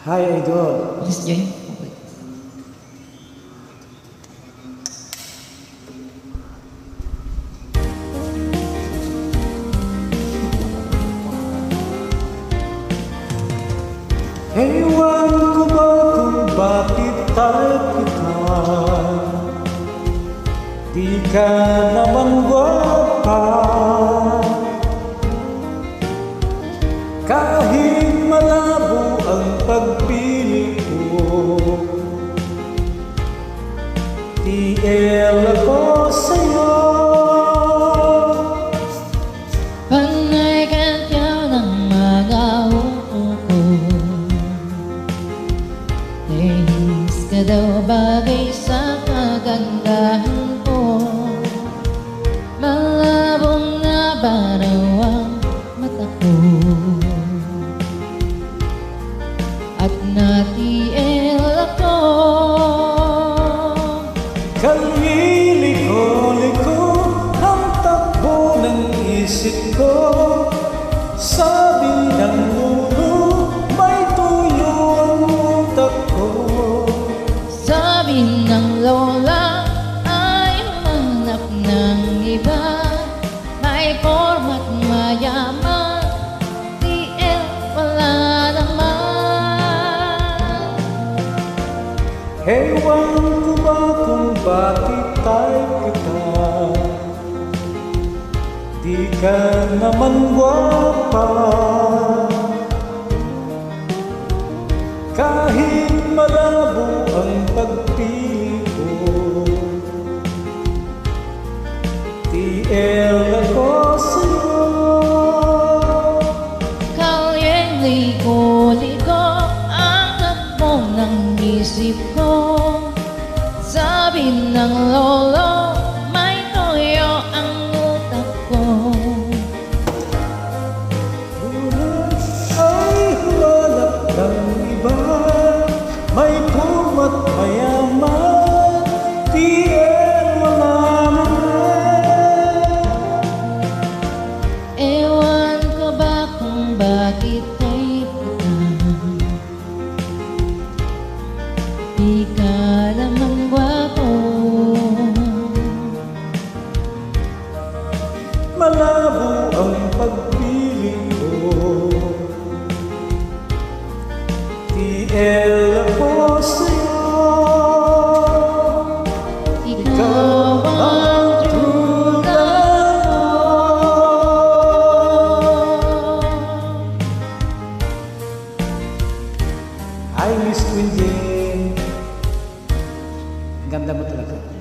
Hi, Idol. Please join. Okay. Ewan ko ba kung bakit type kita Di ka naman gwapa Kahit TL ako sa'yo Panay kanya ng mga uko. Tehis ka daw bagay sa kagandahan isip ko Sabi ng ulo, may tuyo ang utak ko. Sabi ng lola ay manap ng iba. May format mayaman TL wala naman. Ewan ko ba kung bakit type kita Di ka naman gwapa Kahit malabo ang pagpili ko TL ako sa'yo. Kalyeng liko-liko ang takbo ng isip ko. Sabi ng lolo May pumat mayaman TL wala naman Ewan ko ba kung bakit ay Di ka naman gwapo. Malabo ang pagpili ko TL Queen Jane. Ganda mo talaga.